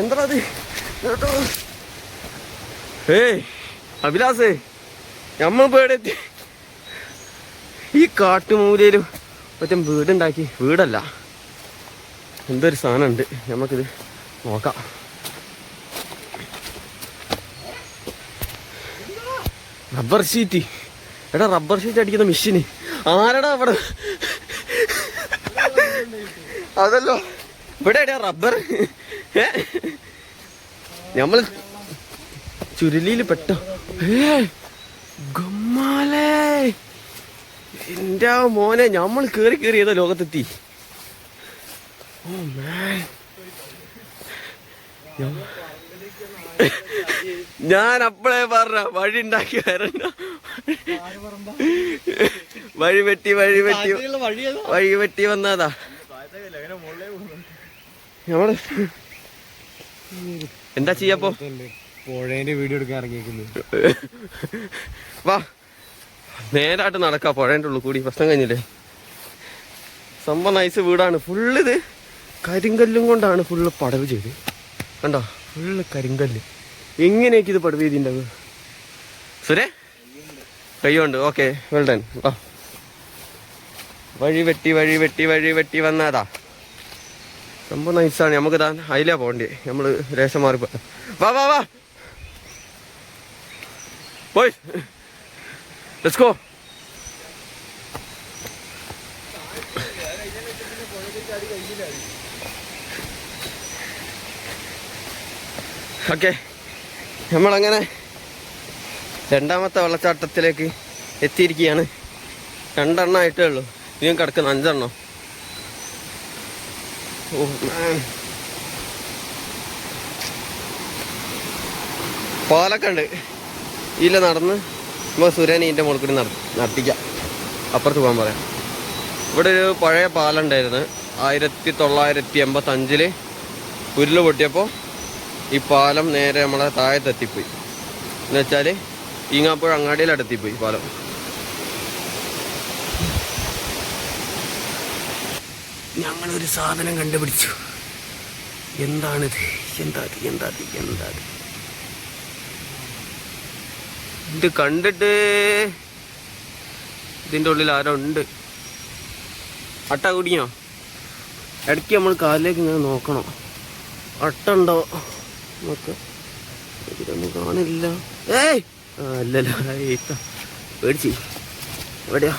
എന്താ കേട്ടോ ഏയ് അഭിലാസേ നമ്മൾ പേടെത്തി ഈ കാട്ടുമൂലയിലും മറ്റും വീടുണ്ടാക്കി വീടല്ല. എന്തൊരു സാധനം ഉണ്ട് നമുക്കിത് നോക്കാം. Rubber sheet. എടാ റബ്ബർ ഷീറ്റ് അടിക്കുന്ന മെഷീന്. ആരടാ അവിടെ? അതല്ലോ. ഇവിടെ എടാ റബ്ബർ. ഏ? നമ്മൾ ചുരുളിയിൽ പെട്ടോ. ഗമ്മാലേ. എന്റെ മോനെ നമ്മൾ കേറി കേറി ഏതോ ലോകത്തെത്തി? ഓ. ഞാൻ- ഞാൻ അപ്പളേ പറഞ്ഞ വഴി ഉണ്ടാക്കി വരണ്ട. വഴി വെട്ടി വഴി വെട്ടി. വഴി വെട്ടി വന്നതാ. നമ്മൾ എന്താ ചെയ്യപ്പോ പുഴേന്റെ വീഡിയോ എടുക്കാൻ ഇറങ്ങിയിരിക്കുന്നത് വാ. നേരായിട്ട് നടക്കാ പുഴേന്റെ ഉള്ളു കൂടി. പ്രശ്നം കഴിഞ്ഞില്ലേ? സംഭവം നൈസ് വീടാണ്. ഫുള്ള് ഇത് കരിങ്കല്ലും കൊണ്ടാണ് ഫുള്ള് പടവ് ചെയ്ത്. കണ്ടോ? ഫുള്ള് കരിങ്കല്ല്. എങ്ങനെയൊക്കെ ഇത് പടവ് ചെയ്തിട്ടുണ്ടാവുക സുരേ? കയ്യുണ്ട്. ഓക്കെ വെൽഡൻ വാ. വഴി വെട്ടി വഴി വെട്ടി വഴി വെട്ടി വന്നതാ. സംഭവം നൈസാണ് നമുക്ക് താൻ അതിലാ പോണ്ടേ നമ്മൾ രേഷം മാറി വാ വാ വാ പോയി ലെറ്റ്സ് ഗോ ഓക്കെ നമ്മളങ്ങനെ രണ്ടാമത്തെ വെള്ളച്ചാട്ടത്തിലേക്ക് എത്തിയിരിക്കുകയാണ്. രണ്ടെണ്ണം ആയിട്ടേ ഉള്ളൂ. ഇനിയും കിടക്കുന്നു അഞ്ചെണ്ണം? ഓ man. ഇതിൽ നടന്ന്. നമ്മൾ സുരേനീന്റെ മുകളിൽ കൂടി നട നടത്തിക്കാം. അപ്പുറത്ത് പോകാൻ പറയാം. ഇവിടെ ഒരു പഴയ പാലുണ്ടായിരുന്നു. ആയിരത്തി തൊള്ളായിരത്തി എൺപത്തഞ്ചിൽ ഉരുൾ പൊട്ടിയപ്പോൾ ഈ പാലം നേരെ നമ്മളെ താഴത്തെത്തിപ്പോയി. എന്നുവെച്ചാൽ ഈങ്ങാപ്പുഴ അങ്ങാടിയിലെത്തിപ്പോയി പാലം. ഞങ്ങളൊരു സാധനം കണ്ടുപിടിച്ചു. എന്താണിത്? എന്താ? എന്താ? എന്താ ഇത്? കണ്ടിട്ട് ഇതിന്റെ ഉള്ളിൽ ആരോ ഉണ്ട്. അട്ട കുടിയോ ഇടയ്ക്ക് നമ്മൾ കാലിലേക്ക് ഇങ്ങനെ നോക്കണം. അട്ട ഉണ്ടോ? നോക്ക ഇതൊന്നും കാണില്ല. ഏയ്! അല്ലല്ലോ. പേടിച്ചു. എവിടെയാ?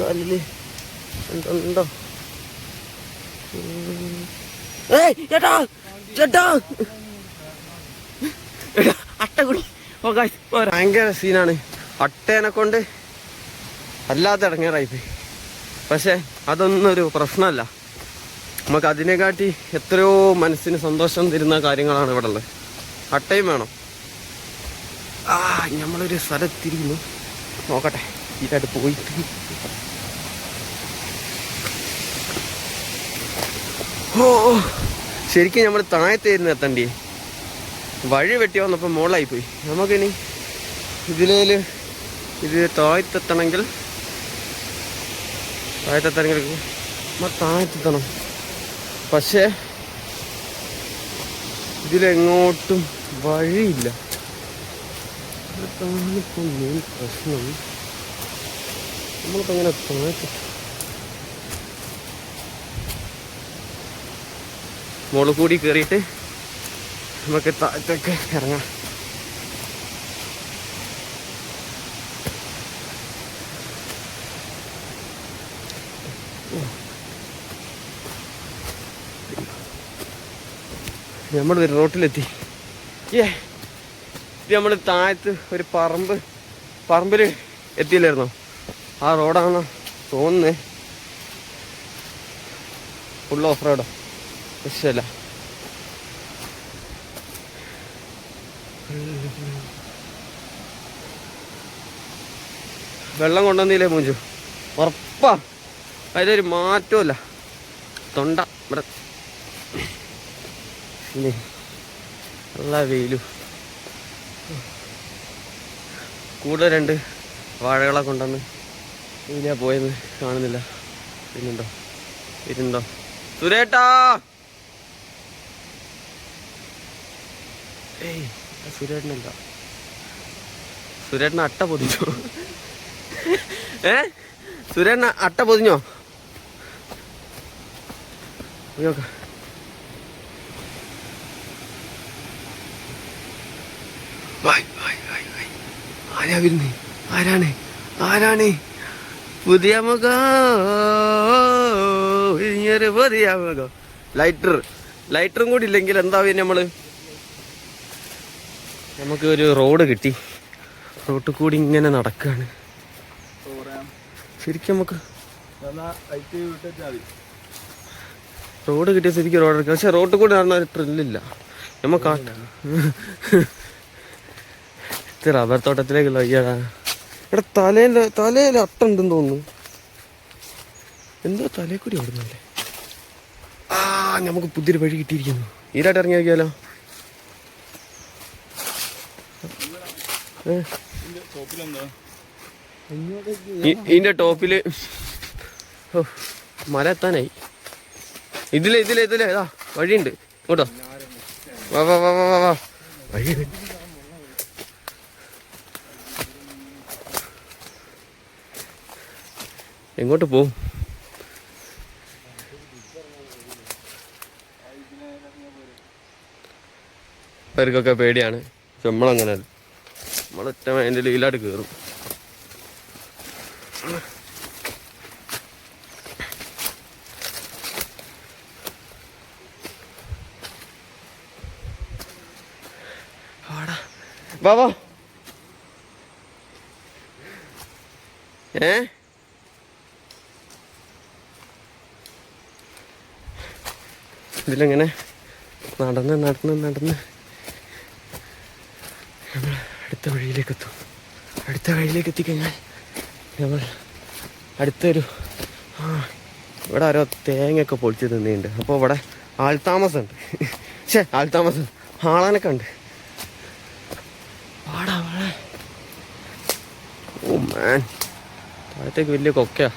കാലിൽ. ഉം. ഏയ് ചേട്ടാ ചേട്ടാ. അട്ടകുടി ഭയങ്കര സീനാണ്. അട്ടേനെ കൊണ്ട് അല്ലാതെ ഇടങ്ങേറായിപ്പോയി പക്ഷെ അതൊന്നും ഒരു പ്രശ്നമല്ല. നമുക്ക് അതിനെക്കാട്ടി എത്രയോ മനസ്സിന് സന്തോഷം തരുന്ന കാര്യങ്ങളാണ് ഇവിടെ ഉള്ളത്. അട്ടയും വേണം. ആ നമ്മളൊരു സ്ഥലത്തിരിക്കുന്നു. നോക്കട്ടെ ഇതായിട്ട് പോയിട്ട്. ഓ ശരിക്കും നമ്മൾ താഴത്തേരുന്ന് എത്തണ്ടേ? വഴി വെട്ടി വന്നപ്പോൾ മുകളിലായി പോയി നമുക്കിനി ഇതിലേൽ ഇത് താഴ്ത്തെത്തണമെങ്കിൽ താഴ്ത്തെത്തണമെങ്കിൽ നമ്മൾ താഴ്ത്തെത്തണം. പക്ഷേ ഇതിലെങ്ങോട്ടും വഴിയില്ല. പ്രശ്നം. നമ്മളിപ്പോൾ എങ്ങനെ താഴത്ത് മുകളിൽ കൂടി കയറിയിട്ട് നമുക്ക് താഴത്തൊക്കെ ഇറങ്ങാം. നമ്മൾ റോട്ടിലെത്തി. ഏ ഇത് നമ്മൾ താഴത്ത് ഒരു പറമ്പ് പറമ്പിൽ എത്തിയില്ലായിരുന്നോ? ആ റോഡാണോ തോന്നുന്നേ. ഫുൾ ഓഫ് റോഡോ പക്ഷല്ല വെള്ളം കൊണ്ടുവന്നില്ലേ മൂഞ്ചു? ഉറപ്പാ. അതിലൊരു മാറ്റമില്ല തൊണ്ട. ഇവിടെ. നല്ല വെയിലും. കൂടെ രണ്ട് വാഴകളെ കൊണ്ടുവന്ന് ഇതിനാ പോയെന്ന് കാണുന്നില്ല. ഇരുന്നുണ്ടോ ഇരുന്നുണ്ടോ സുരേട്ടാ! ഏയ് സുരേട്ടനില്ല. സുരേട്ടന് അട്ട പൊതിഞ്ഞോ? ഏ? സുരേട്ടന് അട്ട പൊതിഞ്ഞോ? നോക്ക. ആരാ വരുന്നേ? ആരാണ്? ആരാണ്? പുതിയ മുഖം. പുതിയ മുഖം. ലൈറ്റർ ലൈറ്ററും കൂടി ഇല്ലെങ്കിൽ എന്താ പിന്നെ നമ്മൾ? നമുക്ക് ഒരു റോഡ് കിട്ടി. റോട്ടിൽ കൂടി ഇങ്ങനെ നടക്കുകയാണ് ശരിക്കും നമുക്ക് റോഡ് കിട്ടിയ ശരിക്കും റോഡ് എടുക്കാം. പക്ഷെ റോട്ടിൽ കൂടി നടന്ന ഒരു ട്രില്ലില്ല നമുക്ക് റബ്ബർ തോട്ടത്തിലേക്കുള്ള വയ്യടാ എടാ തലേന്റെ തലയിൽ അട്ടുണ്ടെന്ന് തോന്നുന്നു. എന്തോ കൂടി ഓടുന്നല്ലേ ആ നമുക്ക് പുതിയൊരു വഴി കിട്ടിയിരിക്കുന്നു. ഈരായിട്ട് ഇറങ്ങി നോക്കിയാലോ ഏ? ഈ- ഇതിന്റെ ടോപ്പിൽ മല എത്താനായി. ഇതിലെ ഇതിലെ ഇതിലെ ഇതാ വഴിയുണ്ട്. ഇങ്ങോട്ടോ. വാ വാ വാ വാ വാ. വഴി എങ്ങോട്ട് പോവും? അവർക്കൊക്കെ പേടിയാണ്. നമ്മളങ്ങനെ നമ്മളൊറ്റ അതിന്റെ ലീലായിട്ട് കയറും ഏ? ഇതിലെങ്ങനെ? നടന്ന് നടന്ന് നടന്ന്. നമ്മൾ വഴിയിലേക്ക് എത്തും അടുത്ത വഴിയിലേക്ക് എത്തിക്കഴിഞ്ഞാൽ നമ്മൾ അടുത്തൊരു ആ ഇവിടെ ആരോ തേങ്ങയൊക്കെ പൊളിച്ച് തിന്നിട്ടുണ്ട്. അപ്പോൾ ഇവിടെ ആൾത്താമസമുണ്ട് ഷേ ആൾത്താമസം ആളാനൊക്കെ ഉണ്ട്. പാടാ വാടാ. ഓ മാൻ. താഴത്തേക്ക് വലിയ കൊക്കയാ.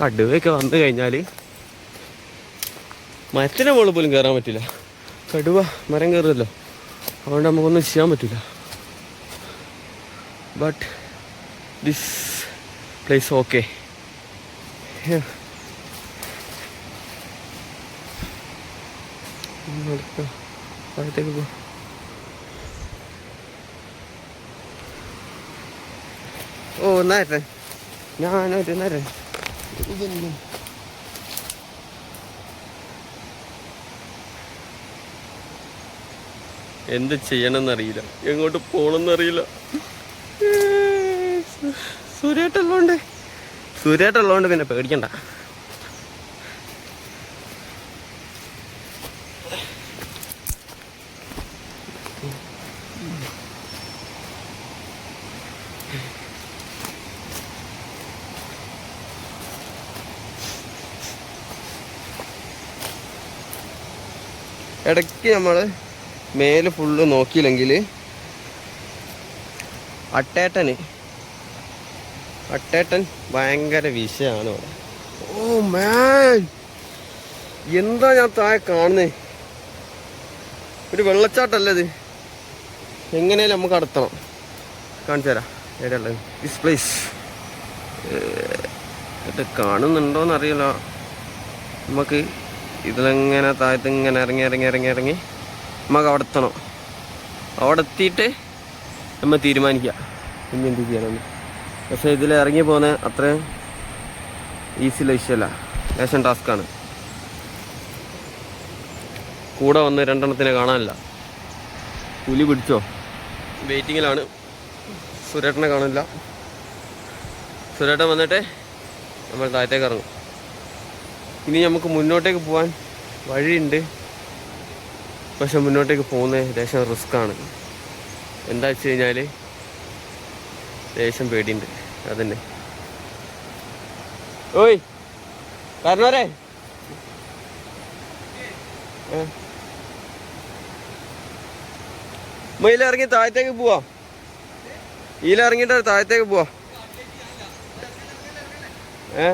കടുവയൊക്കെ വന്നു കഴിഞ്ഞാൽ മരത്തിന്റെ മുകളിൽ പോലും കയറാൻ പറ്റില്ല. കടുവ മരം കയറുമല്ലോ അതുകൊണ്ട് നമുക്കൊന്നും ചെയ്യാൻ പറ്റില്ല ബട്ട് ദിസ് പ്ലേസ് ഓക്കെ ഓ നേരൻ ഞാനൊരു നേരൻ എന്ത് ചെയ്യണമെന്നറിയില്ല. എങ്ങോട്ട് പോകണമെന്നറിയില്ല. സുരേട്ടുള്ളതുകൊണ്ട് സുരേട്ടുള്ളതുകൊണ്ട് പിന്നെ പേടിക്കണ്ട. ഇടയ്ക്ക് നമ്മൾ മേൽ ഫുള്ള് നോക്കിയില്ലെങ്കിൽ അട്ടേട്ടന് അട്ടേട്ടൻ ഭയങ്കര വിഷയമാണ് ഓ മാൻ എന്താ ഞാൻ താഴെ കാണുന്നേ? ഒരു വെള്ളച്ചാട്ടല്ലത് എങ്ങനെയാലും നമുക്ക് അടുത്തണം. കാണിച്ചു തരാം. എവിടെയുള്ളത് ദിസ് പ്ലേസ് ഇത് കാണുന്നുണ്ടോന്ന് അറിയില്ല നമുക്ക് ഇതിലെങ്ങനെ താഴത്ത് ഇങ്ങനെ ഇറങ്ങി ഇറങ്ങി ഇറങ്ങി ഇറങ്ങി. നമുക്ക് അവിടെ എത്തണം. അവിടെ എത്തിയിട്ട് നമ്മൾ തീരുമാനിക്കുക ഇനി എന്ത് ചെയ്യണമെന്ന് പക്ഷേ ഇതിൽ ഇറങ്ങി പോകുന്ന അത്രയും ഈസിയുള്ള വിഷയമല്ല ലേശം ടാസ്ക്കാണ് കൂടെ വന്ന് രണ്ടെണ്ണത്തിനെ കാണാനില്ല. പുലി പിടിച്ചോ? വെയിറ്റിങ്ങിലാണ്. സുരേട്ടനെ കാണില്ല സുരേട്ടൻ വന്നിട്ട് നമ്മൾ താഴത്തേക്ക് ഇറങ്ങും. ഇനി നമുക്ക് മുന്നോട്ടേക്ക് പോകാൻ വഴിയുണ്ട്. പക്ഷെ മുന്നോട്ടേക്ക് പോകുന്നത് ലേശം റിസ്ക്കാണ്. എന്താ വെച്ച് കഴിഞ്ഞാൽ ലേശം പേടിയുണ്ട്. അതന്നെ. ഓയ് കാരണവരെ മയിലിറങ്ങി താഴത്തേക്ക് പോവാ. ഈലിറങ്ങിയിട്ട് താഴത്തേക്ക് പോവാ. ഏ?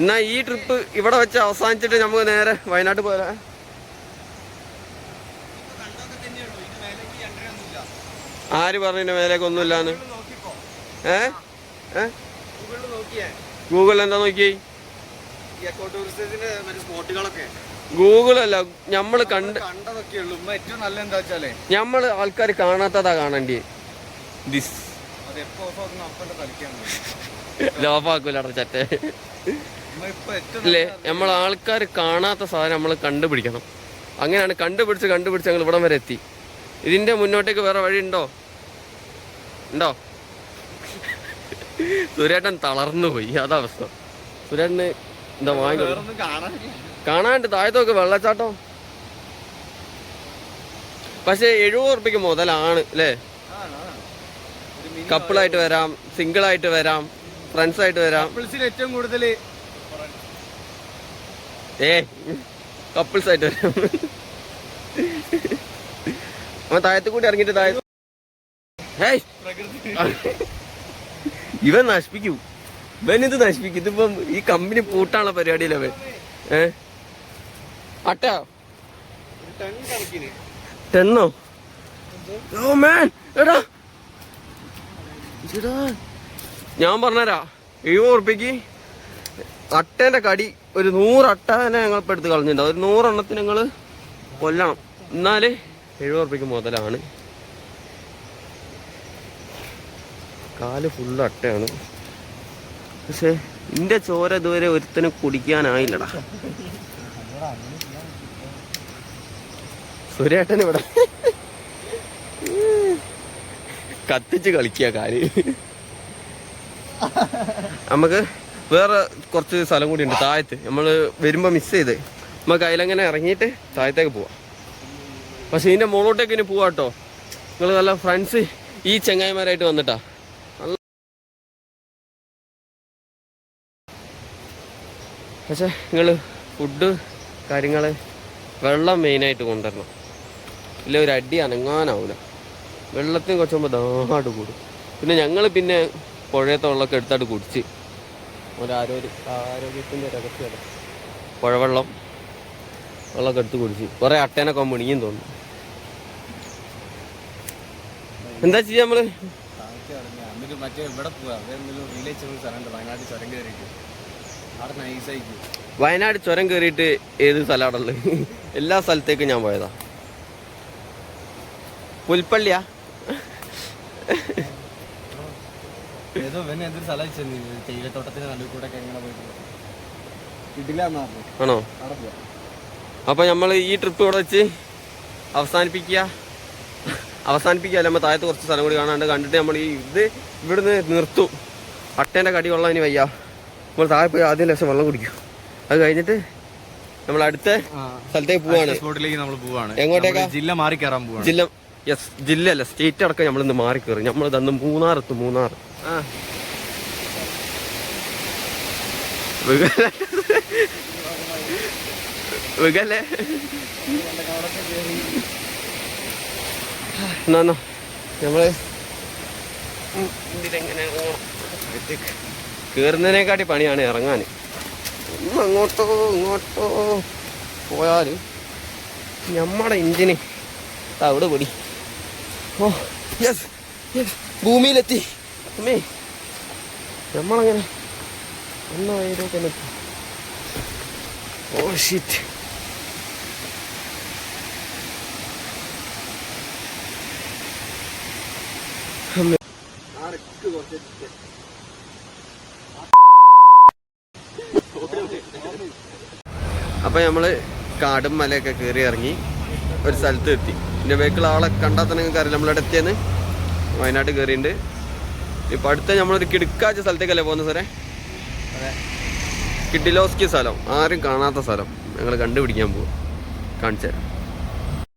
എന്നാ ഈ ട്രിപ്പ് ഇവിടെ വെച്ച് അവസാനിച്ചിട്ട് നമുക്ക് നേരെ വയനാട്ടിൽ പോരാ. ആര് പറഞ്ഞു മേലേക്ക് ഒന്നുമില്ലാന്ന്? ഏ? ഗൂഗിൾ എന്താ നോക്കി ഗൂഗിൾ അല്ല നമ്മൾ കണ്ട് നമ്മൾ ആൾക്കാർ കാണാത്തതാ കാണണ്ടി. ദിസ്. ചറ്റേ അല്ലേ? നമ്മൾ ആൾക്കാർ കാണാത്ത സാധനം നമ്മൾ കണ്ടുപിടിക്കണം. അങ്ങനെയാണ് കണ്ടുപിടിച്ച് കണ്ടുപിടിച്ച് ഞങ്ങൾ ഇവിടം വരെ എത്തി. ഇതിന്റെ മുന്നോട്ടേക്ക് വേറെ വഴി ഉണ്ടോ? ഉണ്ടോ സുരേട്ടൻ തളർന്നു പോയി. അതവസ്ഥ സുരേട്ടന് എന്താ വാങ്ങി കാണാണ്ട് താഴത്തൊക്കെ വെള്ളച്ചാട്ടം. പക്ഷെ എഴുപത് ഉറുപ്പിക്ക് മുതലാണ് അല്ലേ? കപ്പിളായിട്ട് വരാം സിംഗിളായിട്ട് വരാം ഫ്രണ്ട്സ് ആയിട്ട് വരാം. ഏറ്റവും കൂടുതൽ ഏ കപ്പിൾസ് ആയിട്ട് വരും. അവൻ താഴത്ത് കൂടി ഇറങ്ങിട്ട് താഴെ ഇവൻ നശിപ്പിക്കൂ. ഇവൻ ഇത് നശിപ്പിക്കും. ഇതിപ്പം ഈ കമ്പനി പൂട്ടാനുള്ള പരിപാടിയില്ല അവൻ? ഏ? അട്ട ഒരു ടൺ കണക്കിന് ടെന്നോ. ഞാൻ പറഞ്ഞരാ എഴുപത് ഉറുപ്പിക്ക് അട്ടേന്റെ കടി ഒരു നൂറട്ട തന്നെ ഞങ്ങൾ ഇപ്പം എടുത്ത് കളഞ്ഞിട്ടുണ്ട്. ഒരു നൂറെണ്ണത്തിന് ഞങ്ങൾ കൊല്ലണം. എന്നാൽ എഴുപത് ഉറുപ്പിക്ക് മുതലാണ്. കാൽ ഫുള്ള് അട്ടയാണ്. പക്ഷേ എന്റെ ചോര ഇതുവരെ ഒരുത്തനും കുടിക്കാനായില്ലടാ. സുരേട്ടൻ ഇവിടെ. കത്തിച്ച് കളിക്കുക കാൽ. നമുക്ക് വേറെ കുറച്ച് സ്ഥലം കൂടി ഉണ്ട് താഴത്ത്. നമ്മൾ വരുമ്പോൾ മിസ് ചെയ്ത്. നമുക്ക് അതിലങ്ങനെ ഇറങ്ങിയിട്ട് താഴത്തേക്ക് പോവാം. പക്ഷെ ഇതിന്റെ മുകളോട്ടേക്ക് ഇനി പോവാം കേട്ടോ നിങ്ങൾ നല്ല ഫ്രണ്ട്സ് ഈ ചെങ്ങായിമാരായിട്ട് വന്നിട്ടാ. നല്ല പക്ഷെ നിങ്ങൾ ഫുഡ് കാര്യങ്ങൾ വെള്ളം മെയിനായിട്ട് കൊണ്ടുവരണം. ഇല്ല ഒരു അടി അനങ്ങാനാവില്ല വെള്ളത്തിന് കുറച്ചുമ്പോൾ ദാട് കൂടും. പിന്നെ ഞങ്ങൾ പിന്നെ പുഴയത്തെ വെള്ളമൊക്കെ എടുത്തായിട്ട് കുടിച്ച്. ഒരു ആരോഗ്യ ആരോഗ്യത്തിന്റെ രഹസ്യമല്ല പുഴവെള്ളം വെള്ളമൊക്കെ എടുത്ത് കുടിച്ച്. കുറേ അട്ടേനൊക്കെ മുണിയും തോന്നുന്നു എന്താ ചെയ്യാ നമ്മൾ? വയനാട് ചുരം കയറിയിട്ട് ഏത് സ്ഥലമാണുള്ളത്? എല്ലാ സ്ഥലത്തേക്കും ഞാൻ പോയതാ. പുൽപ്പള്ളിയാ. ഏതോ ഇവനെ എന്തൊരു സ്ഥലം ചെന്നു തേയിലത്തോട്ടത്തിന്റെ നടുവിൽ കൂടെ ഒക്കെ എങ്ങനെ പോയിട്ട് കിട്ടില്ലാന്ന് പറഞ്ഞു. ആണോ? അവിടെ പോവാ. നമ്മൾ ഈ ട്രിപ്പ് ഇവിടെ വെച്ച് അവസാനിപ്പിക്കുക. അവസാനിപ്പിക്കുക നമ്മൾ താഴത്ത് കുറച്ച് സ്ഥലം കൂടി കാണാണ്ട് കണ്ടിട്ട് നമ്മൾ ഈ ഇത് ഇവിടുന്ന് നിർത്തും. അട്ടേന്റെ കടി വെള്ളം ഇനി വയ്യ. നമ്മൾ താഴെ പോയി ആദ്യം ലക്ഷം വെള്ളം കുടിക്കും. അത് കഴിഞ്ഞിട്ട് നമ്മൾ അടുത്ത സ്ഥലത്തേക്ക് പോവാണ്. സ്പോട്ടിലേക്ക് നമ്മൾ പോവാണ്. എങ്ങോട്ടേക്കാ? ജില്ല മാറി കയറാൻ പോവാണ്. ജില്ല യെസ് ജില്ലയല്ല സ്റ്റേറ്റ് അടക്കം നമ്മൾ ഇന്ന് മാറി കയറി. നമ്മൾ തന്ന് മൂന്നാർ എത്തും മൂന്നാർ. ആ വികല്ലേ എന്നാ നമ്മൾ ഇതിലെങ്ങനെ കയറുന്നതിനെക്കാട്ടി പണിയാണ് ഇറങ്ങാൻ അങ്ങോട്ടോ ഇങ്ങോട്ടോ പോയാൽ നമ്മുടെ ഇഞ്ചിന് അവിടെ പൊടി. ഓ യെസ് യെസ് ഭൂമിയിലെത്തി. അമ്മേ നമ്മളങ്ങനെ ഒന്ന വഴിയിലേക്ക്. ഓ ഷീറ്റ് അപ്പൊ നമ്മൾ കാടും മലയൊക്കെ കയറി ഇറങ്ങി ഒരു സ്ഥലത്ത് എത്തി. എന്റെ ബേക്കിൽ ആളെ കണ്ടാൽ തന്നെ നിങ്ങൾക്ക് അറിയില്ല എത്തിയെന്ന് വയനാട് കയറിയിട്ടുണ്ട് ഇപ്പൊ അടുത്ത നമ്മളൊരു കിടുക്കാച്ച സ്ഥലത്തേക്കല്ലേ പോകുന്നത് സാറേ? കിഡിലോസ്കി സ്ഥലം. ആരും കാണാത്ത സ്ഥലം. ഞങ്ങൾ കണ്ടുപിടിക്കാൻ പോകും കാണിച്ചു തരാം.